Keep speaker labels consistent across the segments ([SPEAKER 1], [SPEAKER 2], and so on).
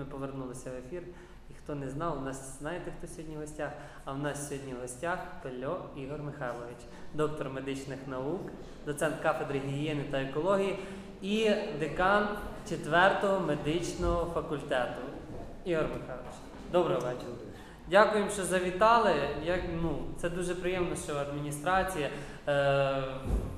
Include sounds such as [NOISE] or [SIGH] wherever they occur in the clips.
[SPEAKER 1] ми повернулися в ефір. І хто не знав, у нас знаєте, хто сьогодні в гостях? А в нас сьогодні в гостях Пельо Ігор Михайлович, доктор медичних наук, доцент кафедри гігієни та екології і декан 4-го медичного факультету. Ігор Михайлович, доброго вечора. Дякуємо, що завітали. Як, ну, це дуже приємно, що адміністрація, е,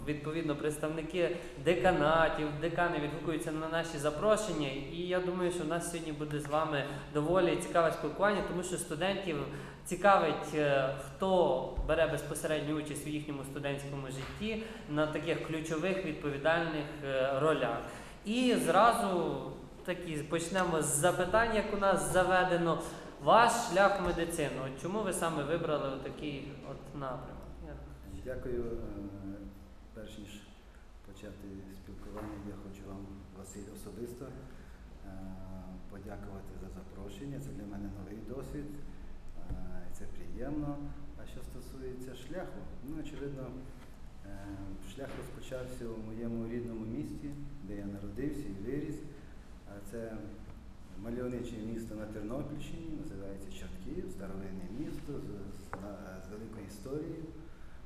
[SPEAKER 1] відповідно, представники деканатів, декани відгукуються на наші запрошення. І я думаю, що в нас сьогодні буде з вами доволі цікаве спілкування, тому що студентів цікавить, е, хто бере безпосередню участь у їхньому студентському житті на таких ключових відповідальних е, ролях. І зразу такі почнемо з запитань, як у нас заведено. Ваш шлях в медицину. Чому ви саме вибрали такий от напрямок?
[SPEAKER 2] Дякую. Перш ніж почати спілкування, я хочу вам, Василь, особисто е, подякувати за запрошення. Це для мене новий досвід. е, Це приємно. А що стосується шляху, ну, очевидно, е, шлях розпочався у моєму рідному місті, де я народився і виріс. Це мальовниче місто на Тернопільщині, називається Чортків, старовинне місто з великою історією,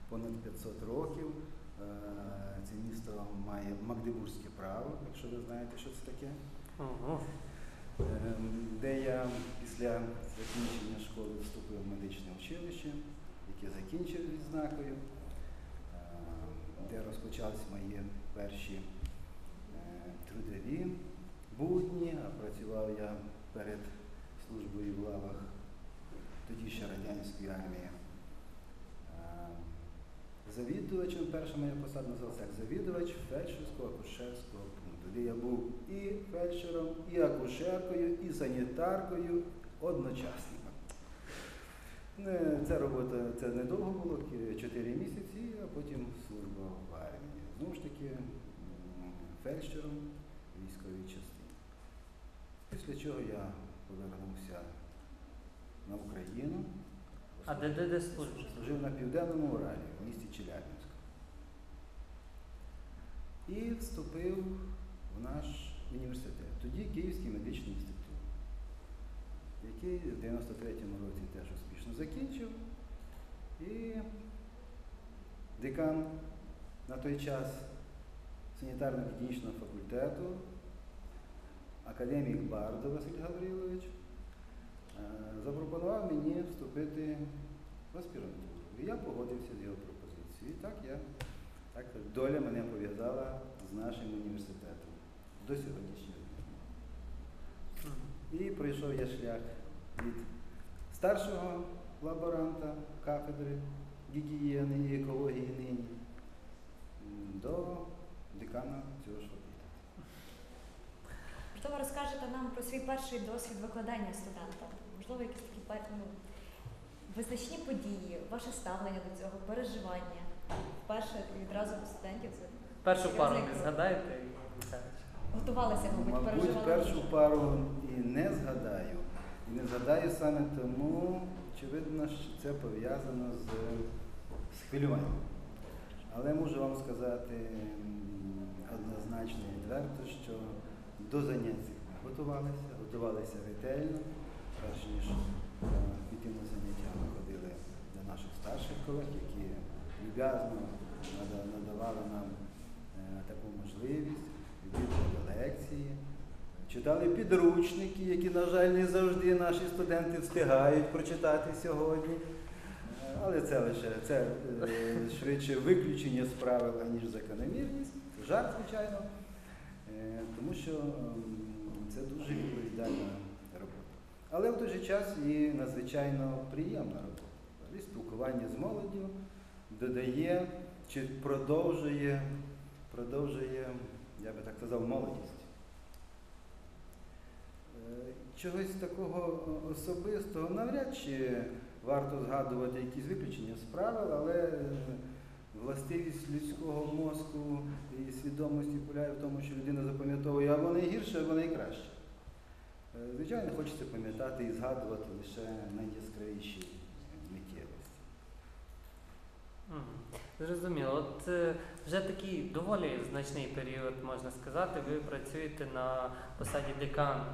[SPEAKER 2] понад 500 років. Е, Це місто має магдебурзьке право, якщо ви знаєте, що це таке.
[SPEAKER 1] Ого.
[SPEAKER 2] Ем, Де я після закінчення школи вступив в медичне училище, яке закінчив відзнакою, е, де розпочались мої перші е, трудові будні, а працював я перед службою в лавах тоді ще радянської армії. Завідувачем, перша моя посада називалася як завідувач фельдшерського акушерського пункту, де я був і фельдшером, і акушеркою, і санітаркою одночасно. Е, Ця робота це недовго було, 4 місяці, а потім служба в армії. Знову ж таки, фельдшером військовій частині. Після чого я повернувся на Україну.
[SPEAKER 1] А де де де служите?
[SPEAKER 2] Служив на південному Уралі в місті Челябинськ. І вступив в наш університет. Тоді Київський медичний інститут, який в 93-му році теж успішно закінчив. І декан на той час санітарно-гігієнічного факультету, академік Бардо Василь Гаврилович, запропонував мені вступити в аспірантуру. І я погодився з його пропозицією. І так я, так доля мене пов'язала з нашим університетом до сьогоднішнього дня. І пройшов я шлях від старшого лаборанта кафедри гігієни і екології нині до декана цього ж факультету.
[SPEAKER 3] Можливо, розкажете нам про свій перший досвід викладання студентам. Можливо, якісь такі ну, визначні події, ваше ставлення до цього, переживання. Вперше відразу до студентів це
[SPEAKER 1] Першу пару не згадаєте?
[SPEAKER 3] Готувалися, мабуть,
[SPEAKER 2] Мабуть,
[SPEAKER 3] переживали.
[SPEAKER 2] першу пару і не згадаю. І не згадаю саме тому, очевидно, що це пов'язано з, з хвилюванням. Але можу вам сказати однозначно і відверто, що до занять готувалися, готувалися ретельно, перш ніж е, піти на заняття, ми ходили до наших старших колег, які люб'язно надавали нам е, таку можливість, відвідували лекції, читали підручники, які, на жаль, не завжди наші студенти встигають прочитати сьогодні. Е, Але це лише це швидше виключення з правил, аніж закономірність. Жарт, звичайно, тому що це дуже відповідальна. Але в той же час і надзвичайно приємна робота. І спілкування з молоддю додає чи продовжує, продовжує, я би так сказав, молодість. Е, Чогось такого особистого навряд чи варто згадувати якісь виключення з правил, але е, властивість людського мозку і свідомості полягає в тому, що людина запам'ятовує або найгірше, або найкраще. Е, Звичайно, хочеться пам'ятати і згадувати лише найяскравіші миттєвості.
[SPEAKER 1] Зрозуміло. От е, вже такий доволі значний період, можна сказати, ви працюєте на посаді декана.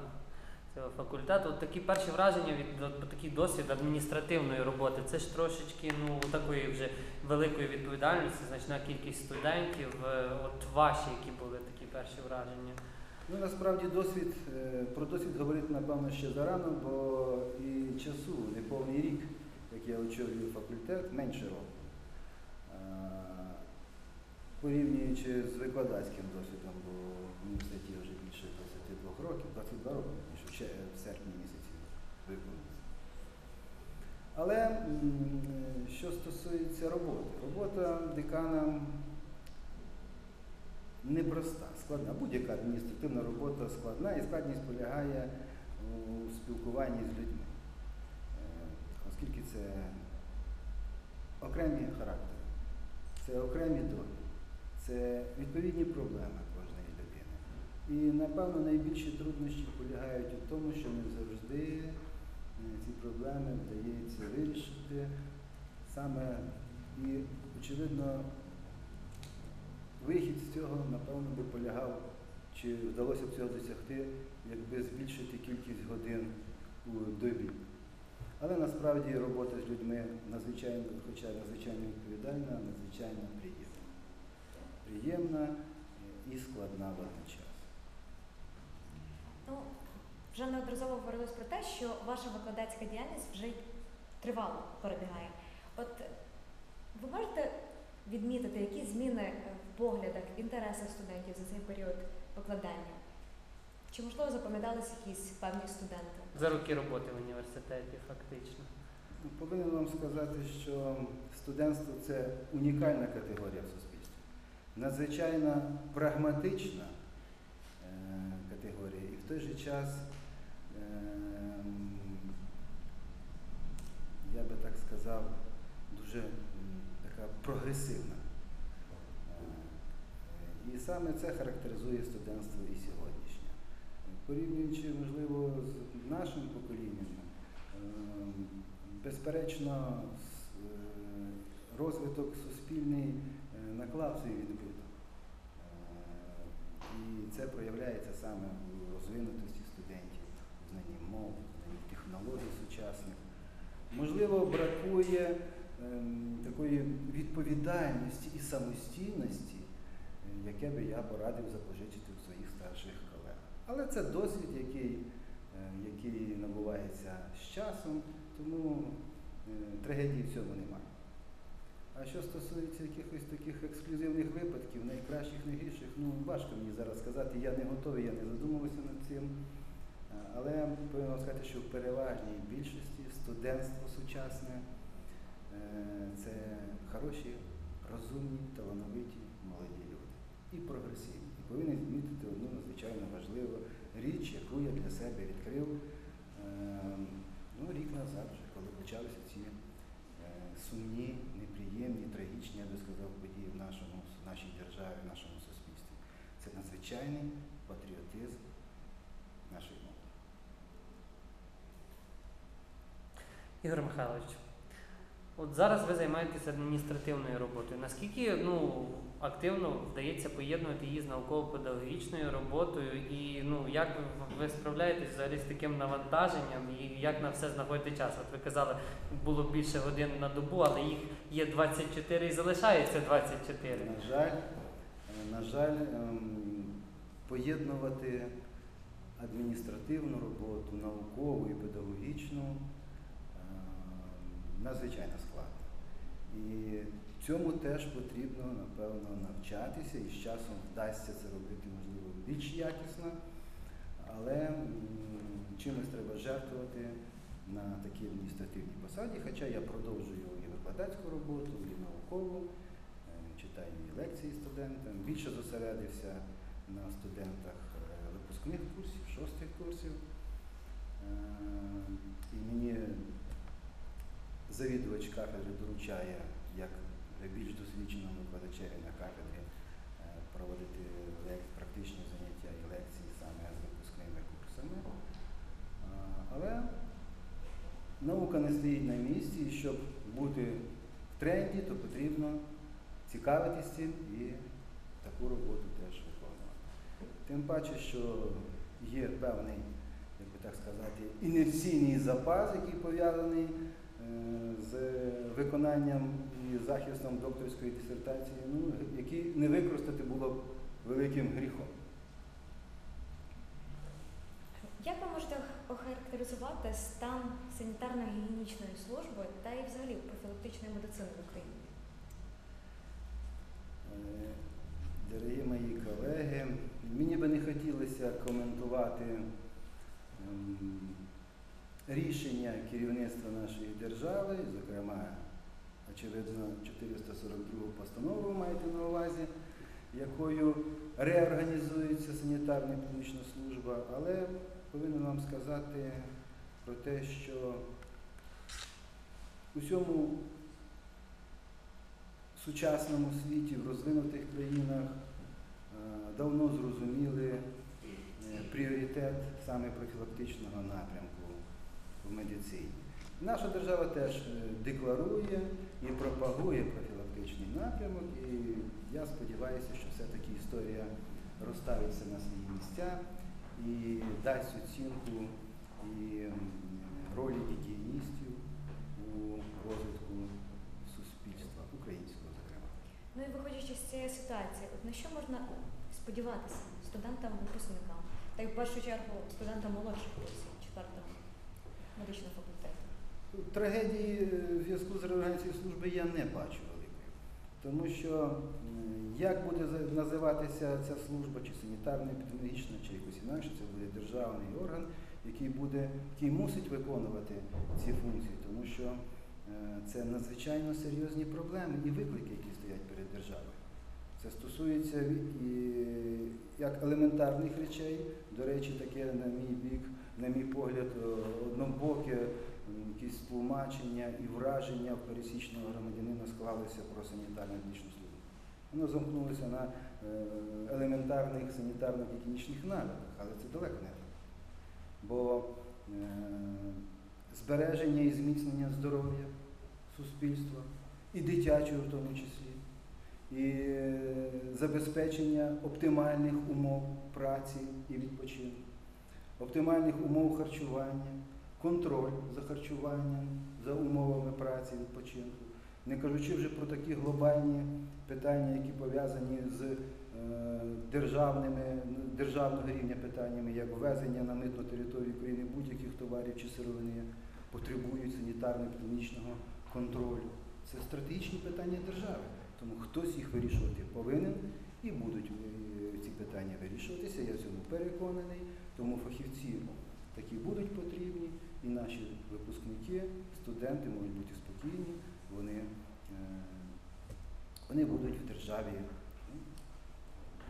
[SPEAKER 1] цього факультету. От такі перші враження від такий досвід адміністративної роботи. Це ж трошечки ну такої вже великої відповідальності, значна кількість студентів. Е, От ваші, які були такі перші враження.
[SPEAKER 2] Ну, насправді досвід, е, про досвід говорити, напевно, ще зарано, бо і часу, не повний рік, як я очолюю факультет, менше року. Порівнюючи з викладацьким досвідом, бо в університеті вже більше 22 років, 22 роки, ніж в серпні місяці виповнилося. Але що стосується роботи, робота декана непроста, складна. Будь-яка адміністративна робота складна і складність полягає у спілкуванні з людьми, Е, оскільки це окремі характери, це окремі долі, це відповідні проблеми кожної людини. І, напевно, найбільші труднощі полягають у тому, що не завжди е, ці проблеми вдається вирішити саме і, очевидно, Вихід з цього, напевно, би полягав, чи вдалося б цього досягти, якби збільшити кількість годин у добі. Але насправді робота з людьми надзвичайно, хоча надзвичайно відповідальна, надзвичайно приємна. Приємна е, і складна водночас.
[SPEAKER 3] Ну, вже неодноразово говорилось про те, що ваша викладацька діяльність вже тривало перебігає. От ви можете відмітити, які зміни е, в поглядах, в інтересах студентів за цей період викладання? Чи можливо запам'ятались якісь певні студенти?
[SPEAKER 1] За роки роботи в університеті, фактично.
[SPEAKER 2] Ну, Повинен вам сказати, що студентство це унікальна категорія в суспільстві, надзвичайно прагматична е, категорія і в той же час, е, я би так сказав, прогресивна. І саме це характеризує студентство і сьогоднішнє. Порівнюючи, можливо, з нашим поколінням, Ем, Безперечно, е, розвиток суспільний е, наклав свій відбиток. Е, І це проявляється саме у розвинутості студентів, у знанні мов, у знанні технологій сучасних. Можливо, бракує такої відповідальності і самостійності, е, яке би я порадив запозичити у своїх старших колег. Але це досвід, який е, який набувається з часом, тому трагедії в цьому немає. А що стосується якихось таких ексклюзивних випадків, найкращих, найгірших, ну важко мені зараз сказати, я не готовий, я не задумувався над цим. Е, Але повинен сказати, що в переважній більшості студентство сучасне це хороші, розумні, талановиті молоді люди і прогресивні. І повинен відмітити одну надзвичайно важливу річ, яку я для себе відкрив ем, ну, рік назад, вже, коли почалися ці е, сумні, неприємні, трагічні, я би сказав, події в нашому, в нашій державі, в нашому суспільстві. Це надзвичайний патріотизм нашої мови.
[SPEAKER 1] Ігор Михайлович, от зараз ви займаєтеся адміністративною роботою. Наскільки ну, активно вдається поєднувати її з науково-педагогічною роботою, і ну, як ви- справляєтесь взагалі з таким навантаженням і як на все знаходите час? От ви казали, було більше годин на добу, але їх є 24 і залишається 24.
[SPEAKER 2] На жаль, на жаль, ем, поєднувати адміністративну роботу, наукову і педагогічну надзвичайно складно. І цьому теж потрібно, напевно, навчатися і з часом вдасться це робити, можливо, більш якісно, але чимось треба жертвувати на такій адміністративній посаді, хоча я продовжую і викладацьку роботу, і наукову, е, читаю і лекції студентам, більше зосередився на студентах е, випускних курсів, шостих курсів. Е, І мені завідувач кафедри доручає, як більш досвідченому викладачеві на кафедрі, е, проводити практичні заняття і лекції саме з випускними курсами. Е, Але наука не стоїть на місці, і щоб бути в тренді, то потрібно цікавитись цим і таку роботу теж виконувати. Тим паче, що є певний як би так сказати, інерційний запас, який пов'язаний з виконанням і захистом докторської дисертації, ну, який не використати було б великим гріхом.
[SPEAKER 3] Як ви можете охарактеризувати стан санітарно-гігієнічної служби та і взагалі профілактичної медицини в Україні?
[SPEAKER 2] Е, Дорогі мої колеги, мені би не хотілося коментувати ем, рішення керівництва нашої держави, зокрема, очевидно, 442 постанову ви маєте на увазі, якою реорганізується санітарна публічна служба, але повинен вам сказати про те, що у всьому сучасному світі, в розвинутих країнах е, давно зрозуміли е, пріоритет саме профілактичного напрямку в медицині. Наша держава теж е, декларує і пропагує профілактичний напрямок, і я сподіваюся, що все-таки історія розставиться на свої місця і дасть оцінку і ролі гігієністів у розвитку суспільства, українського, зокрема.
[SPEAKER 3] Ну і виходячи з цієї ситуації, от на що можна сподіватися студентам, випускникам, та й в першу чергу студентам молодших курсів, четвертого медичного факультету?
[SPEAKER 2] Трагедії в зв'язку з реорганізацією служби я не бачу великої. Тому що як буде називатися ця служба, чи санітарна, епідеміологічна, чи якось інакше, це буде державний орган, який буде, який мусить виконувати ці функції, тому що е, це надзвичайно серйозні проблеми і виклики, які стоять перед державою. Це стосується і як елементарних речей, до речі, таке, на мій бік, на мій погляд, е, однобоке якісь тлумачення і враження пересічного громадянина склалися про санітарну медичну службу. Воно замкнулося на е, елементарних санітарно-гігієнічних навиках, але це далеко не так. Бо е, збереження і зміцнення здоров'я суспільства, і дитячого в тому числі, і забезпечення оптимальних умов праці і відпочинку, оптимальних умов харчування, контроль за харчуванням, за умовами праці відпочинку. Не кажучи вже про такі глобальні питання, які пов'язані з е, державними, державного рівня питаннями, як ввезення на митну територію України будь-яких товарів чи сировини, потребують санітарно-епідемічного контролю. Це стратегічні питання держави. Тому хтось їх вирішувати повинен і будуть е, ці питання вирішуватися. Я в цьому переконаний. Тому фахівці такі будуть потрібні, і наші випускники, студенти можуть бути спокійні, вони, е, вони будуть в державі,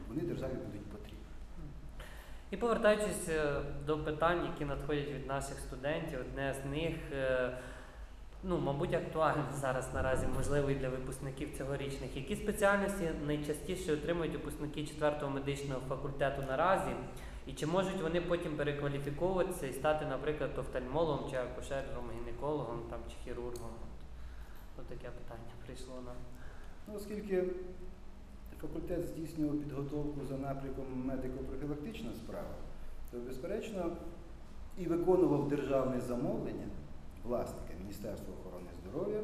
[SPEAKER 2] вони державі будуть потрібні.
[SPEAKER 1] І повертаючись е, до питань, які надходять від наших студентів, одне з них, е, ну, мабуть, актуальне зараз наразі, можливо, і для випускників цьогорічних. Які спеціальності найчастіше отримують випускники 4-го медичного факультету наразі? І чи можуть вони потім перекваліфіковуватися і стати, наприклад, офтальмологом чи акушером, гінекологом там, чи хірургом? Ось таке питання прийшло нам.
[SPEAKER 2] Ну, оскільки факультет здійснював підготовку за напрямком медико-профілактична справа, то, безперечно, і виконував державне замовлення власника Міністерства охорони здоров'я,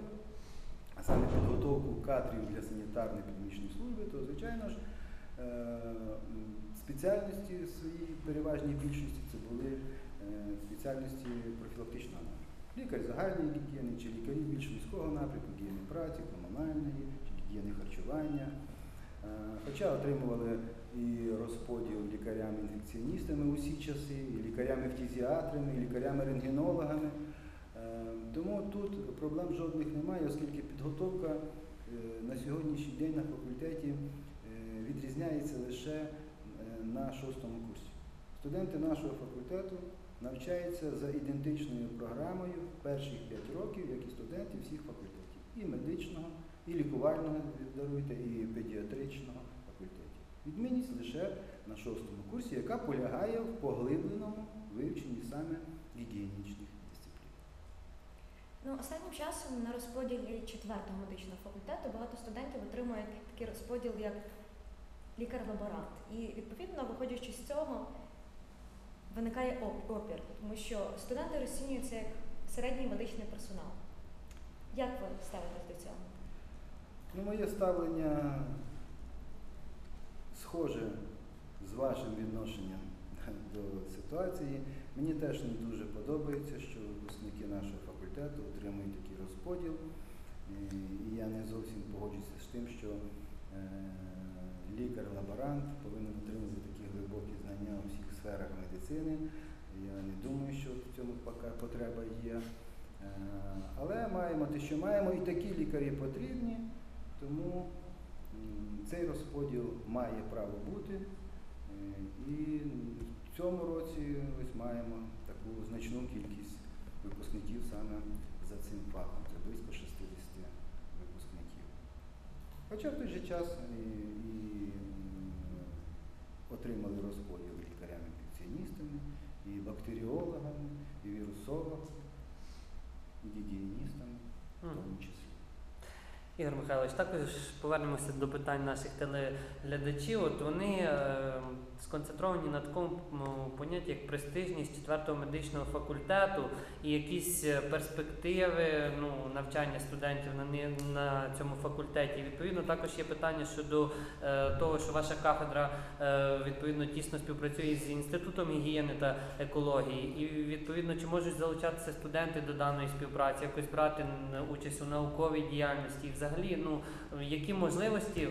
[SPEAKER 2] а саме підготовку кадрів для санітарної епідемічної служби, то, звичайно ж, е, спеціальності своїй переважній більшості це були е, спеціальності профілактичного напрямку. Лікар загальної гігієни, чи лікарі більш військового напрямку, гігієни праці, комунальної, чи гігієни харчування. Е, Хоча отримували і розподіл лікарями-інфекціоністами усі часи, і лікарями-фтізіатрами, і лікарями-рентгенологами. Е, Тому тут проблем жодних немає, оскільки підготовка на сьогоднішній день на факультеті відрізняється лише на шостому курсі. Студенти нашого факультету навчаються за ідентичною програмою перших 5 років, як і студенти всіх факультетів. І медичного, і лікувального, даруйте, і педіатричного факультетів. Відмінність лише на шостому курсі, яка полягає в поглибленому вивченні саме гігієнічних.
[SPEAKER 3] Ну, останнім часом на розподілі четвертого медичного факультету багато студентів отримують такий розподіл як лікар-лаборант. І відповідно, виходячи з цього, виникає опір, тому що студенти розцінюються як середній медичний персонал. Як ви ставитесь до цього?
[SPEAKER 2] Ну, моє ставлення схоже з вашим відношенням [LAUGHS] до ситуації. Мені теж не дуже подобається, що випускники нашого факультету отримують такий розподіл. І я не зовсім погоджуюся з тим, що е, лікар-лаборант повинен отримати такі глибокі знання у всіх сферах медицини. Я не думаю, що в цьому потреба є. Е, Але маємо те, що маємо, і такі лікарі потрібні, тому цей розподіл має право бути. Е, І в цьому році ось маємо таку значну кількість випускників саме за цим фахом. Це близько 60 випускників. Хоча в той же час і, і м, отримали розподіл лікарями-інфекціоністами, і бактеріологами, і вірусологами, і гігієністами в
[SPEAKER 1] Мгм.
[SPEAKER 2] тому числі.
[SPEAKER 1] Ігор Михайлович, також повернемося до питань наших телеглядачів. От вони е, сконцентровані на такому понятті, як престижність четвертого медичного факультету і якісь е, перспективи ну, навчання студентів на, на цьому факультеті. Відповідно, також є питання щодо е, того, що ваша кафедра е, відповідно тісно співпрацює з інститутом гігієни та екології. І відповідно, чи можуть залучатися студенти до даної співпраці, якось брати участь у науковій діяльності, взагалі, ну які можливості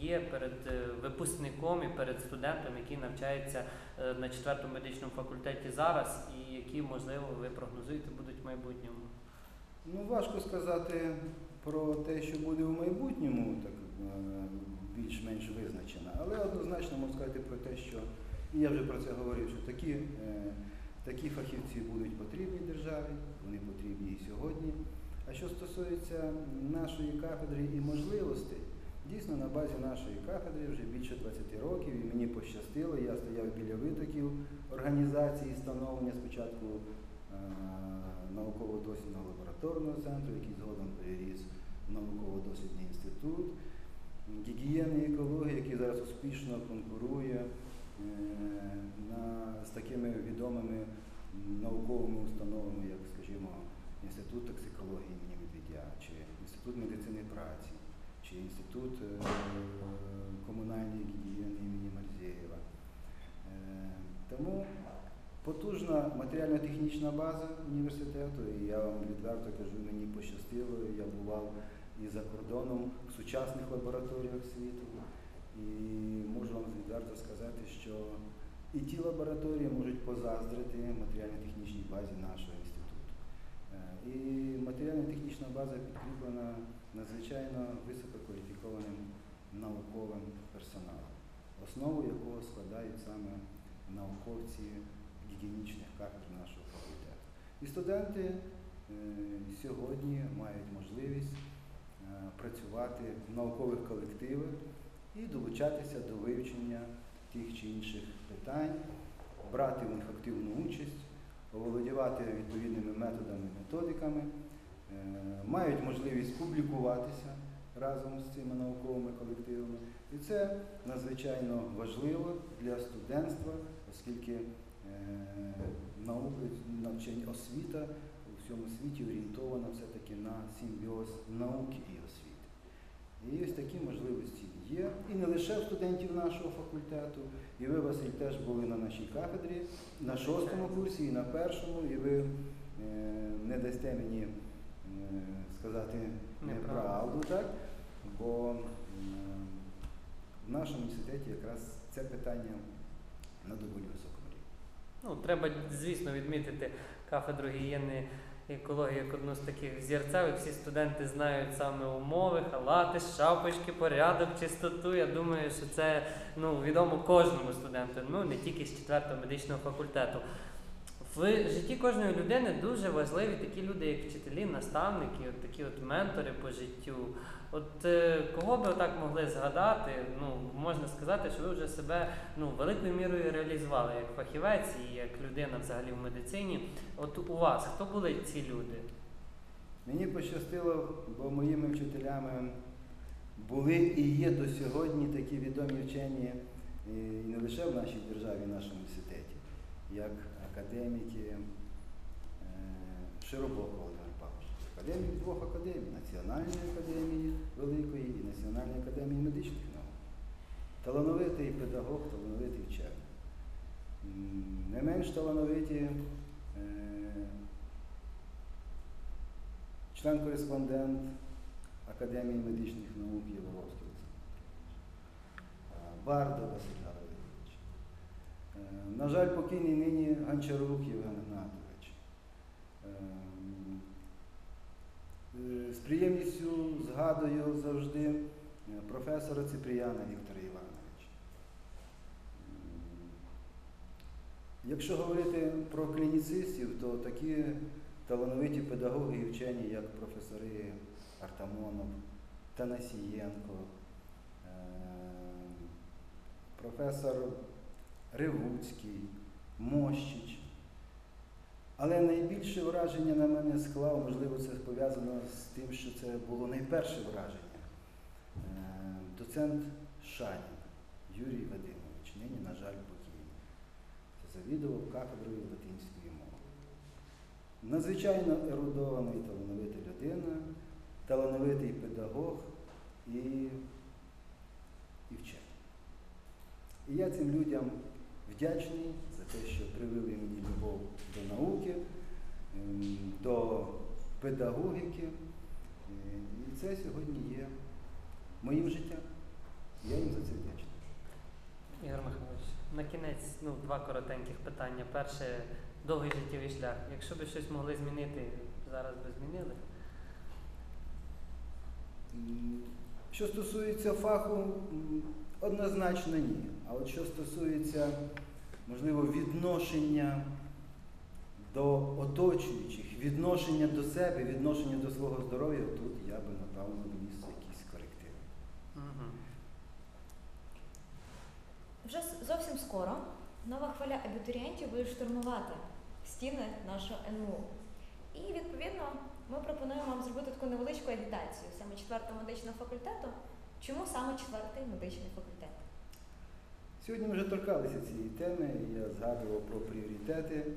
[SPEAKER 1] є перед е, випускником і перед студентом, який навчається е, на четвертому медичному факультеті зараз, і які можливо ви прогнозуєте будуть в майбутньому?
[SPEAKER 2] Ну, важко сказати про те, що буде в майбутньому, так е, більш-менш визначено, але однозначно можу сказати про те, що і я вже про це говорив, що такі, такі фахівці будуть потрібні державі, вони потрібні і сьогодні. А що стосується нашої кафедри і можливостей, дійсно на базі нашої кафедри вже більше 20 років, і мені пощастило, я стояв біля витоків організації становлення спочатку е, науково-дослідного лабораторного центру, який згодом переріс в науково-дослідний інститут, гігієни і екології, який зараз успішно конкурує е, на, з такими відомими науковими установами, як, скажімо, Інститут токсикології імені Медведя, чи Інститут медицини праці, чи Інститут е, комунальної гігієни імені Марзєєва. Е, Тому потужна матеріально-технічна база університету, і я вам відверто кажу, мені пощастило, я бував і за кордоном в сучасних лабораторіях світу. І можу вам відверто сказати, що і ті лабораторії можуть позаздрити матеріально-технічній базі. Е, І матеріально-технічна база підкріплена надзвичайно висококваліфікованим науковим персоналом, основу якого складають саме науковці гігієнічних кафедр нашого факультету. І студенти е, сьогодні мають можливість е, працювати в наукових колективах і долучатися до вивчення тих чи інших питань, брати в них активну участь, оволодівати відповідними методами, методиками, е, мають можливість публікуватися разом з цими науковими колективами. І це надзвичайно важливо для студентства, оскільки е, наука, навчання, освіта у всьому світі орієнтована все-таки на симбіоз науки і освіти. І ось такі можливості є. І не лише в студентів нашого факультету, і ви, Василь, теж були на нашій кафедрі на шостому курсі і на першому, і ви е, не дасте мені е, сказати неправду, так? бо е, в нашому університеті якраз це питання на доволі високому рівні.
[SPEAKER 1] Ну, треба, звісно, відмітити кафедру гігієни екології як одну з таких зірцевих. Всі студенти знають саме умови, халати, шапочки, порядок, чистоту. Я думаю, що це ну, відомо кожному студенту, ну не тільки з 4 медичного факультету. В житті кожної людини дуже важливі такі люди, як вчителі, наставники, от такі от ментори по життю. От е, кого би так могли згадати, ну можна сказати, що ви вже себе ну великою мірою реалізували як фахівець і як людина взагалі в медицині. От у вас хто були ці люди?
[SPEAKER 2] Мені пощастило, бо моїми вчителями були і є до сьогодні такі відомі вчені і не лише в нашій державі, в нашому університеті. як академіки е, Широбокова Володимир Павлович. Академік двох академій Національної академії Великої і Національної академії медичних наук. Талановитий педагог, талановитий вчений. Не менш талановиті е, член-кореспондент Академії медичних наук Єворовський Олександр. Бардо Василь Гаврилович. Е, На жаль, покійний нині Гончарук Євген Гнатович. Ем, е, З приємністю згадую завжди е, професора Ципріяна Віктора Івановича. Якщо говорити про клініцистів, то такі талановиті педагоги і вчені, як професори Артамонов, Танасієнко, е, професор Ревуцький, Мощич. Але найбільше враження на мене склав, можливо, це пов'язано з тим, що це було найперше враження. Е, Доцент Шанік Юрій Вадимович, нині, на жаль, завідував кафедрою латинської мови. Надзвичайно ерудована і талановита людина, талановитий педагог і, і вчений. І я цим людям вдячний за те, що привели мені любов до науки, ем, до педагогіки. Е, І це сьогодні є моїм життям. Я їм за це вдячний.
[SPEAKER 1] Ігор Михайлович, на кінець ну, два коротеньких питання. Перше, довгий життєвий шлях. Якщо би щось могли змінити, зараз би змінили.
[SPEAKER 2] Що стосується фаху, однозначно ні. А от що стосується, можливо, відношення до оточуючих, відношення до себе, відношення до свого здоров'я, тут я би, напевно, вніс
[SPEAKER 3] Вже зовсім скоро нова хвиля абітурієнтів буде штурмувати стіни нашого НМУ. І відповідно ми пропонуємо вам зробити таку невеличку агітацію саме четвертого медичного факультету. Чому саме четвертий медичний факультет?
[SPEAKER 2] Сьогодні ми вже торкалися цієї теми, я згадував про пріоритети.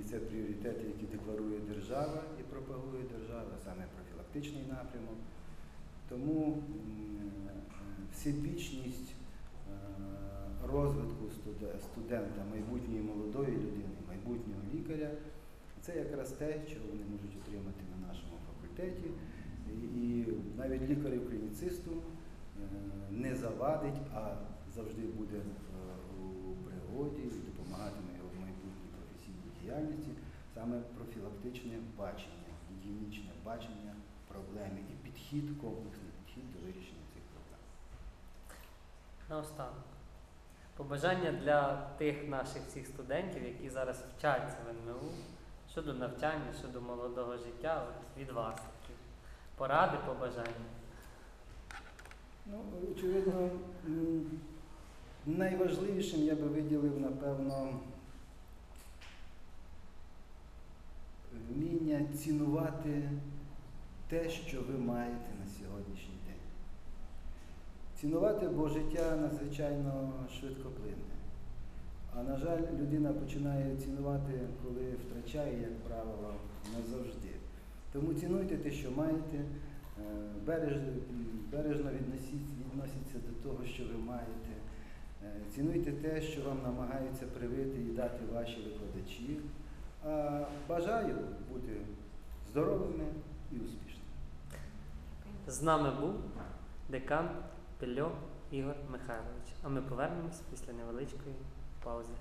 [SPEAKER 2] І це пріоритети, які декларує держава і пропагує держава, саме профілактичний напрямок. Тому всебічність розвитку студента, майбутньої молодої людини, майбутнього лікаря, це якраз те, що вони можуть отримати на нашому факультеті. І- навіть лікарю-клініцисту е, не завадить, а завжди буде е, у пригоді і допомагатиме його в майбутній професійній діяльності саме профілактичне бачення, гігієнічне бачення проблеми і підхід, комплексний підхід до вирішення цих проблем.
[SPEAKER 1] Наостанок. Побажання для тих наших всіх студентів, які зараз вчаться в НМУ, щодо навчання, щодо молодого життя, от від вас такі поради, побажання.
[SPEAKER 2] Ну, очевидно, найважливішим я би виділив, напевно, вміння цінувати те, що ви маєте на сьогоднішній день. Цінувати, бо життя надзвичайно швидко плине. А на жаль, людина починає цінувати, коли втрачає, як правило, назавжди. Тому цінуйте те, що маєте, е, бережно відносіть- відносіться до того, що ви маєте. Е, Цінуйте те, що вам намагаються привити і дати ваші викладачі. А бажаю бути здоровими і успішними.
[SPEAKER 1] З нами був декан Пільо Ігор Михайлович. А ми повернемось після невеличкої паузи.